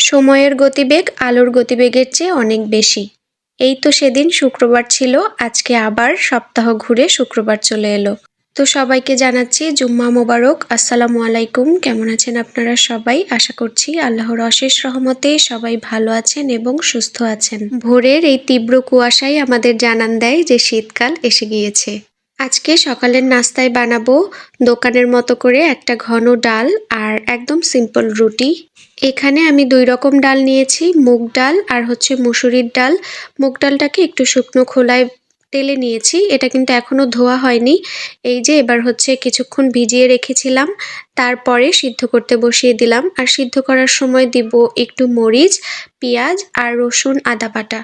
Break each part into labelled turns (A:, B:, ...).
A: সময়ের গতিবেগ আলোর গতিবেগের চেয়ে অনেক বেশি। এই তো সেদিন শুক্রবার ছিল, আজকে আবার সপ্তাহ ঘুরে শুক্রবার চলে এলো। তো সবাইকে জানাচ্ছি জুম্মা মোবারক, আসসালামু আলাইকুম, কেমন আছেন আপনারা সবাই? আশা করছি আল্লাহর অশেষ রহমতে সবাই ভালো আছেন এবং সুস্থ আছেন। ভোরের এই তীব্র কুয়াশাই আমাদের জানান দেয় যে শীতকাল এসে গিয়েছে। আজকে সকালের নাস্তায় বানাবো দোকানের মতো করে একটা ঘন ডাল আর একদম সিম্পল রুটি। এখানে আমি দুই রকম ডাল নিয়েছি, মুগ ডাল আর হচ্ছে মুসুরির ডাল। মুগ ডালটাকে একটু শুকনো খোলায় তেলে নিয়েছি, এটা কিন্তু এখনও ধোয়া হয়নি। এই যে এবার হচ্ছে কিছুক্ষণ ভিজিয়ে রেখেছিলাম, তারপরে সিদ্ধ করতে বসিয়ে দিলাম। আর সিদ্ধ করার সময় দিব একটু মরিচ, পেঁয়াজ আর রসুন আদা বাটা।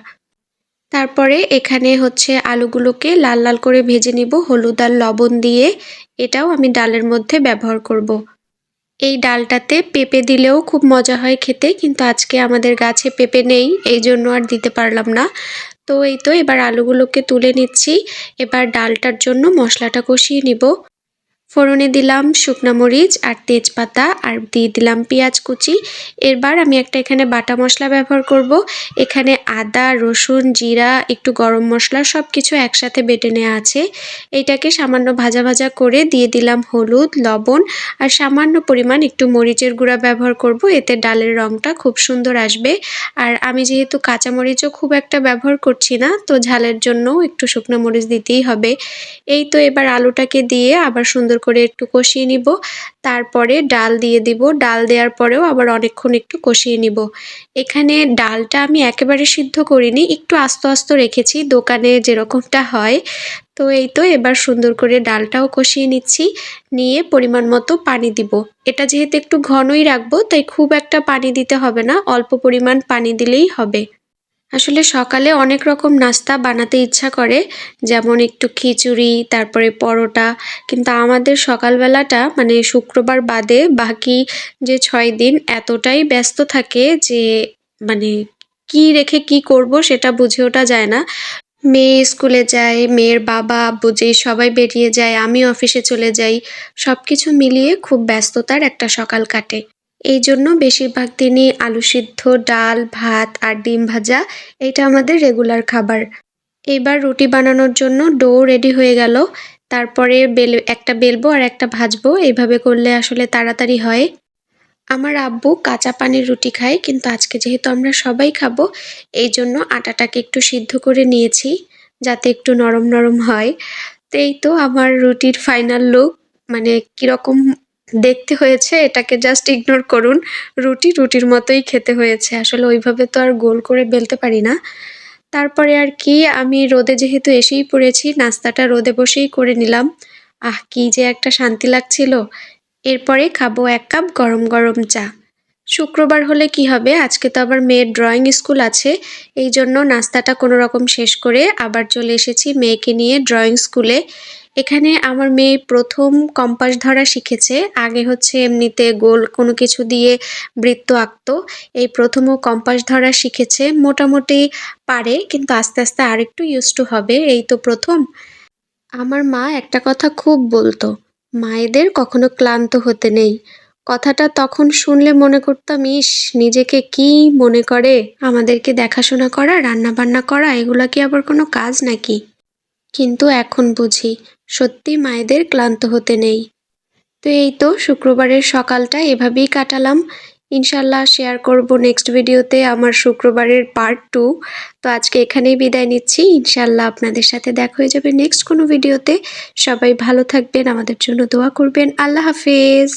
A: তারপরে এখানে হচ্ছে আলুগুলোকে লাল লাল করে ভেজে নিব, হলুদ আর লবণ দিয়ে। এটাও আমি ডালের মধ্যে ব্যবহার করব। এই ডালটাতে পেঁপে দিলেও খুব মজা হয় খেতে, কিন্তু আজকে আমাদের গাছে পেঁপে নেই, এই জন্য আর দিতে পারলাম না। তো এই তো এবার আলুগুলোকে তুলে নিচ্ছি। এবার ডালটার জন্য মশলাটা কষিয়ে নিব। ফোড়নে দিলাম শুকনো মরিচ আর তেজপাতা আর দিয়ে দিলাম পেঁয়াজ কুচি। এবার আমি একটা এখানে বাটা মশলা ব্যবহার করব। এখানে আদা, রসুন, জিরা, একটু গরম মশলা সব কিছু একসাথে বেটে নেওয়া আছে। এইটাকে সামান্য ভাজা ভাজা করে দিয়ে দিলাম হলুদ, লবণ আর সামান্য পরিমাণ একটু মরিচের গুঁড়া ব্যবহার করব। এতে ডালের রঙটা খুব সুন্দর আসবে। আর আমি যেহেতু কাঁচা মরিচও খুব একটা ব্যবহার করছি না, তো ঝালের জন্য একটু শুকনো মরিচ দিতেই হবে। এই তো এবার আলুটাকে দিয়ে আবার সুন্দর সুন্দর করে একটু কষিয়ে নিব। তারপরে ডাল দিয়ে দিব। ডাল দেওয়ার পরেও আবার অনেকক্ষণ একটু কষিয়ে নিব। এখানে ডালটা আমি একেবারে সিদ্ধ করিনি, একটু আস্ত আস্ত রেখেছি দোকানে যেরকমটা হয়। তো এই তো এবার সুন্দর করে ডালটাও কষিয়ে নিচ্ছি, নিয়ে পরিমাণ মতো পানি দিব। এটা যেহেতু একটু ঘনই রাখব, তাই খুব একটা পানি দিতে হবে না, অল্প পরিমাণ পানি দিলেই হবে। আসলে সকালে অনেক রকম নাস্তা বানাতে ইচ্ছা করে, যেমন একটু খিচুড়ি, তারপরে পরোটা। কিন্তু আমাদের সকালবেলাটা মানে শুক্রবার বাদে বাকি যে ছয় দিন এতটাই ব্যস্ত থাকে যে মানে কি রেখে কি করব সেটা বুঝে ওঠা যায় না। মেয়ে স্কুলে যায়, মেয়ের বাবা, আব্বু সবাই বেরিয়ে যায়, আমি অফিসে চলে যাই সব কিছু মিলিয়ে খুব ব্যস্ততার একটা সকাল কাটে। এই জন্য বেশিরভাগ দিনই আলু সিদ্ধ, ডাল, ভাত আর ডিম ভাজা, এটা আমাদের রেগুলার খাবার। এবার রুটি বানানোর জন্য ডো রেডি হয়ে গেল। তারপরে বেল, একটা বেলবো আর একটা ভাজবো। এইভাবে করলে আসলে তাড়াতাড়ি হয়। আমার আব্বু কাঁচা পানির রুটি খায়, কিন্তু আজকে যেহেতু আমরা সবাই খাব এই জন্য আটাটাকে একটু সিদ্ধ করে নিয়েছি, যাতে একটু নরম নরম হয়। তো এই তো আমার রুটির ফাইনাল লুক মানে কীরকম দেখতে হয়েছে, এটাকে জাস্ট ইগনোর করুন। রুটি রুটির মতোই খেতে হয়েছে। আসলে ওইভাবে তো আর গোল করে বেলতে পারি না। তারপরে আর কি, আমি রোদে যেহেতু এসেই পড়েছি, নাস্তাটা রোদে বসেই করে নিলাম। আহ, কি যে একটা শান্তি লাগছিল। এরপরে খাব এক কাপ গরম গরম চা। শুক্রবার হলে কি হবে? আজকে তো আবার মেয়ের ড্রয়িং স্কুল আছে। এই জন্য নাস্তাটা কোনো রকম শেষ করে আবার চলে এসেছি মেয়েকে নিয়ে ড্রয়িং স্কুলে এখানে আমার মেয়ে প্রথম কম্পাস ধরা শিখেছে। আগে হচ্ছে এমনিতে গোল কোনো কিছু দিয়ে বৃত্ত আঁকতো। এই প্রথমও কম্পাস ধরা শিখেছে। মোটামুটি পারে, কিন্তু আস্তে আস্তে আরেকটু ইউজ টু হবে। এই তো প্রথম। আমার মা একটা কথা খুব বলতো, মায়েদের কখনো ক্লান্ত হতে নেই। কথাটা তখন শুনলে মনে করতাম, ইস, নিজেকে কি মনে করে? আমাদেরকে দেখাশোনা করা রান্না বান্না করা, এগুলা কি আবার কোনো কাজ নাকি? কিন্তু এখন বুঝি সত্যি মায়েদের ক্লান্ত হতে নেই। তো এই তো শুক্রবারের সকালটা, এভাবেই কাটালাম। ইনশাল্লাহ শেয়ার করব নেক্সট ভিডিওতে আমার শুক্রবারের পার্ট টু তো আজকে এখানেই বিদায় নিচ্ছি। ইনশাল্লাহ আপনাদের সাথে দেখা হয়ে যাবে নেক্সট কোনো ভিডিওতে সবাই ভালো থাকবেন, আমাদের জন্য দোয়া করবেন। আল্লাহ হাফেজ।